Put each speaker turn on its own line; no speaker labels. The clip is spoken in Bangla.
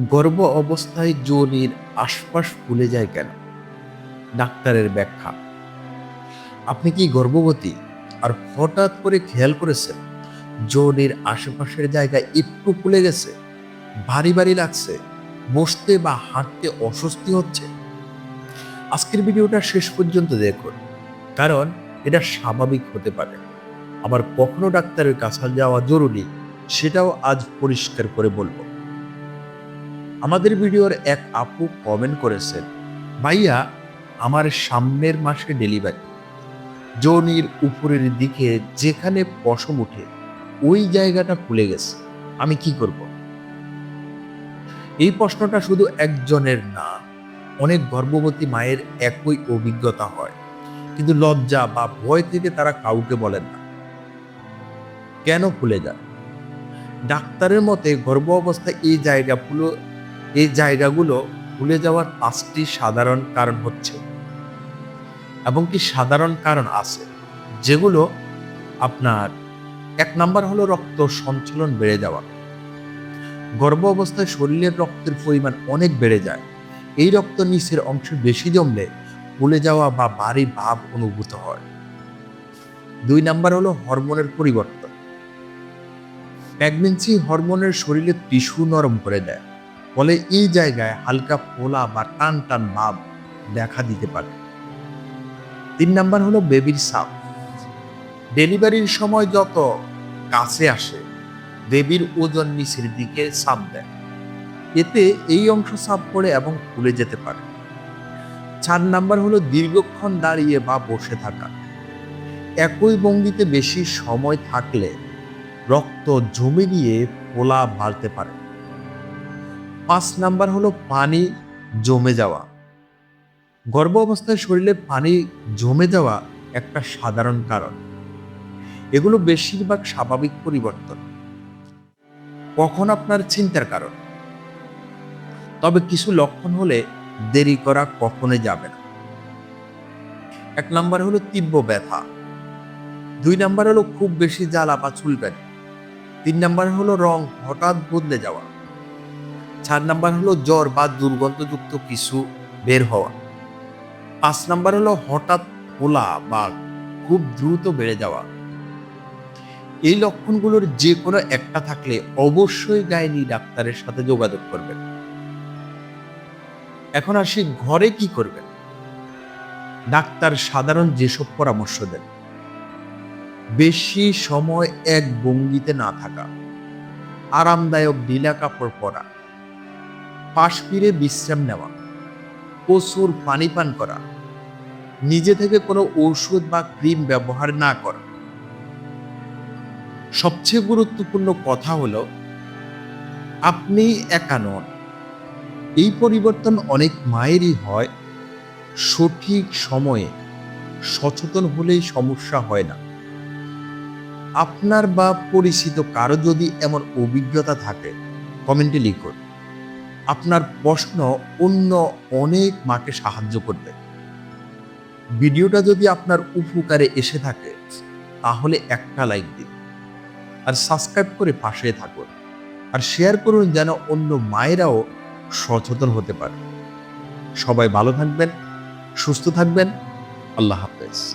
গর্ভ অবস্থায় যোনির আশপাশ ফুলে যায় কেন? ডাক্তারের ব্যাখ্যা। আপনি কি গর্ভবতী? আর হঠাৎ করে খেয়াল করেছেন যোনির আশেপাশের জায়গায় একটু ফুলে গেছে? ভারী ভারী লাগছে, বসতে বা হাঁটতে অস্বস্তি হচ্ছে? আজকের ভিডিওটা শেষ পর্যন্ত দেখুন, কারণ এটা স্বাভাবিক হতে পারে। আবার কখনো ডাক্তারের কাছে যাওয়া জরুরি, সেটাও আজ পরিষ্কার করে বলব। আমাদের ভিডিওর এক আপু কমেন্ট করেছেন ভাইয়া, আমার সামনের মাসে ডেলিভারি যৌনির উপরের দিকে যেখানে পশম উঠে, ওই জায়গাটা খুলে গেছে। আমি কি করব? এই প্রশ্নটা শুধু একজনের না, অনেক গর্ভবতী মায়ের একই অভিজ্ঞতা হয়। কিন্তু লজ্জা বা ভয় থেকে তারা কাউকে বলেন না। কেন খুলে যায়? ডাক্তারের মতে গর্ভ অবস্থায় এই জায়গা জায়গাগুলো এই জায়গাগুলো ভুলে যাওয়ার পাঁচটি সাধারণ কারণ হচ্ছে। এবং কি সাধারণ কারণ আছে? যেগুলো আপনার এক নাম্বার হলো রক্ত সঞ্চালন বেড়ে যাওয়া। গর্ভ অবস্থায় শরীরের রক্তের পরিমাণ অনেক বেড়ে যায়। এই রক্ত নিচের অংশ বেশি জমলে ফুলে যাওয়া বা ভারী ভাব অনুভূত হয়। দুই নাম্বার হলো হরমোনের পরিবর্তন। প্রেগনেন্সি হরমোনের শরীরের টিস্যু নরম করে দেয়। ফলে এই জায়গায় হালকা ফোলা বা টান টান ভাব দেখা দিতে পারে। তিন নাম্বার হলো বেবির সাপ। ডেলিভারির সময় যত কাছে আসে বেবির ওজন নিচের দিকে সাপ দেয়। এতে এই অংশ সাপ পড়ে এবং খুলে যেতে পারে। চার নাম্বার হলো দীর্ঘক্ষণ দাঁড়িয়ে বা বসে থাকা। একই ভঙ্গিতে বেশি সময় থাকলে রক্ত জমে গিয়ে ফোলা বাড়তে পারে। পাঁচ নাম্বার হলো পানি জমে যাওয়া। গর্ভ অবস্থায় শরীরে পানি জমে যাওয়া একটা সাধারণ কারণ। এগুলো বেশিরভাগ স্বাভাবিক পরিবর্তন। কখন আপনার চিন্তার কারণ? তবে কিছু লক্ষণ হলে দেরি করা কখনোই যাবে না। এক নাম্বার হলো তীব্র ব্যথা। দুই নাম্বার হলো খুব বেশি জ্বালা বা চুলকানি। তিন নাম্বার হলো রং হঠাৎ বদলে যাওয়া। চার নাম্বার হলো জ্বর বা দুর্গন্ধযুক্ত কিছু বের হওয়া। পাঁচ নাম্বার হলো হঠাৎ ফোলা বা খুব দ্রুত বেড়ে যাওয়া। এই লক্ষণগুলোর যে কোনো একটা থাকলে অবশ্যই গাইনি ডাক্তারের সাথে যোগাযোগ করবেন। এখন আসি ঘরে কি করবেন? ডাক্তার সাধারণ যেসব পরামর্শ দেন। বেশি সময় এক ভঙ্গিতে না থাকা। আরামদায়ক ঢিলা কাপড় পরা। পাশ ফিরে বিশ্রাম নেওয়া প্রচুর পানি পান করা, নিজে থেকে কোনো ঔষধ বা ক্রিম ব্যবহার না করা। সবচেয়ে গুরুত্বপূর্ণ কথা হলো আপনি একা নন। এই পরিবর্তন অনেক মায়েরই হয়, সঠিক সময়ে সচেতন হলেই সমস্যা হয় না। আপনার বা পরিচিত কারও যদি এমন অভিজ্ঞতা থাকে, কমেন্টে লিখুন। আপনার প্রশ্ন অন্য অনেক মাকে সাহায্য করবে। ভিডিওটা যদি আপনার উপকারে এসে থাকে, তাহলে একটা লাইক দিন। আর সাবস্ক্রাইব করে পাশে থাকুন। আর শেয়ার করুন যেন অন্য মায়েরাও সচেতন হতে পারে। সবাই ভালো থাকবেন, সুস্থ থাকবেন। আল্লাহ হাফেজ।